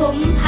กุมภา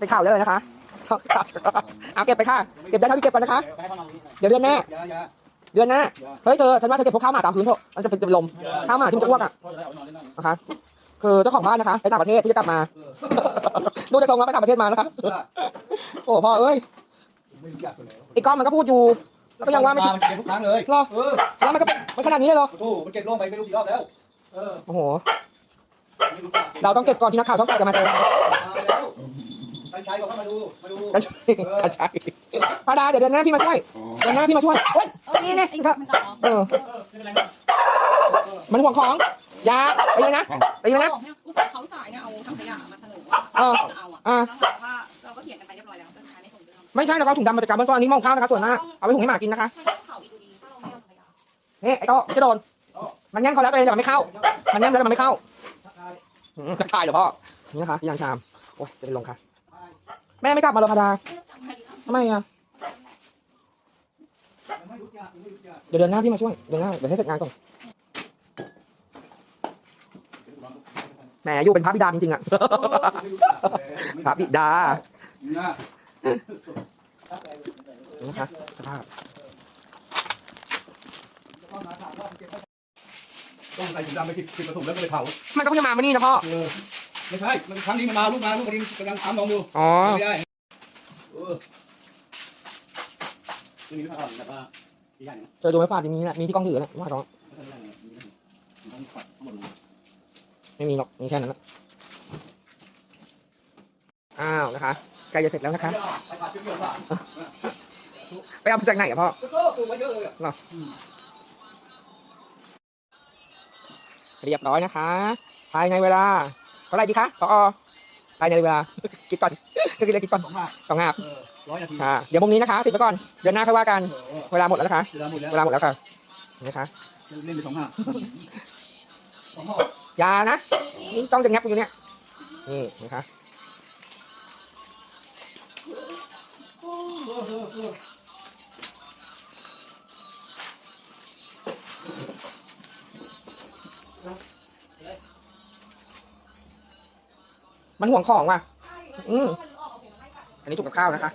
ไปข่าวได้เลยนะคะชอบเอาเก็บไปค่ะ เก็บได้เท่าที่เก็บก่อนนะคะ เดี๋ยวเดือนหน้าอย่าอย่าเดือนหน้า เฮ้ยเธอ ฉันว่าเธอเก็บพวกข้าวหมาตามพื้นเถอะ มันจะเป็นลม ข้าวหมาที่มันจะอ้วกอะพ่อจะได้เอาไปนอนเล่นนั่นนะคะคือเจ้าของบ้านนะคะไปต่างประเทศพี่จะกลับมา ดูจะส่งมาไปต่างประเทศมานะคะโอ้พ่อเอ้ยไม่รู้จักกันแล้วไอ้ก้อนมันก็พูดอยู่แล้วก็ยังว่าไม่มาถึงมันเก็บทุกครั้งเลยเหรอเออแล้วมันก็เป็นมันขนาดนี้เลยเหรอโอ้โหมันเก็บล่วงไปไม่รู้กี่รอบแล้วเออโอ้โหไม่รู้จักเราต้องเก็บก่อนที่นักข่าวช่องแปดจะมาเจอมาแล้ว กันชัยบอกว่ามาดู มาดูกันใช่กันใช่พาดาเดี๋ยวเดือนหน้าพี่มาช่วยเดือนหน้าพี่มาช่วยเฮ้ยนี่นี่มันกลับเหรอเออไม่เป็นไรนะมันห่วงของอยาไปเลยนะไปเลยนะบอกเนี่ยอุตส่าห์เขาสายเนี่ยเอาถังขยะมาเสนอว่าเออจะเอาอะอ่าแล้วถามว่าเราก็เขียนกันไปเรียบร้อยแล้วแต่สุดท้ายไม่ส่งเรื่องไม่ใช่แล้วก็ถุงดำมาจัดการเบื้องต้นอันนี้หมองข้าวนะคะส่วนมากเอาไปหุงให้หมากินนะคะถ้าเราเผาอีกอยู่ดีถ้าเราไม่เอาถังขยะนี่ไอ้โต้จะโดน มันแย่งเขาแล้วตัวเองแต่มันไม่เข้า มันแย่งแล้วแต่มันไม่เข้าทักทายอืมจะตายเหรอพ่อ นี่นะคะพี่ยางชาม โอ้ยจะเป็นลงค่ะ แม่ไม่กลับมาเลยพาดาไม่ต้องจำใครดีนะทำไมอะไม่รู้จักไม่รู้จักเดี๋ยวเดือนหน้าพี่มาช่วย เดือนหน้าเดี๋ยวให้เสร็จงานก่อน แหมอยู่เป็นพระบิดาจริงๆอะไม่รู้จักพระบิดานะนี่นะคะสภาพต้องใส่ถุงดำไปติดติดผสมแล้วก็ไปเผา มันก็เพิ่งจะมาเมื่อนี้นะพ่อ เออ ไม่ใช่ มันครั้งนี้มันมาลูกมาลูกกระดิ่งกำลังทำลองดูอ๋อ ไม่ได้เออไม่มีลูกค้าแบบว่าอีกอย่างหนึงเจอดูไม่ฟาดอย่างนี้แหละมีที่กล้องถือแหละว่าท้องไม่ใช่เรื่องนี้ต้องปัดข้างบนลงไม่มีหรอกมีแค่นั้นแหละอ้าวนะคะใกล้จะเสร็จแล้วนะคะ ไปผัดเปรี้ยวๆป่ะไปเอามาจากไหนอะพ่อ ก็ปลูกไว้เยอะเลยอะเรียบร้อยนะคะ ภายในเวลา เท่าไหร่ดีคะพอภายในเวลาคิดก่อนก็คิดเลยคิดก่อนสองห้าสองงาบเออร้อยนาทีค่ะเดี๋ยวมุมนี้นะคะติดไปก่อน เดือนหน้าค่อยว่ากันเออเออเวลาหมดแล้วนะคะ เวลาหมดแล้วเวลาหมดแล้วค่ะนี่นะคะเล่นไปสองห้าสองห้าอยานะนี่ต้องจะงับอยู่เนี่ยนี่นะคะ มันห่วงของว่ะ อืมอันนี้จุกกับข้าวนะคะ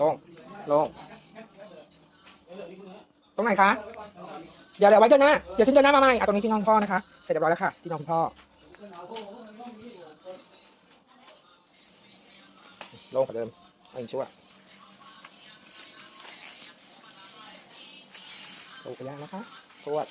ลงลงตรงไหนคะเดี๋ยวเดี๋ยวไว้เดือนหน้าเดี๋ยวสิ้นเดือนหน้ามาใหม่อะตรงนี้ที่นอนพ่อนะคะ เสร็จเรียบร้อยแล้วค่ะ ที่นอนพ่อ ลงกว่าเดิมเอาอีกชั่วโล่งไปยางนะคะตรวจ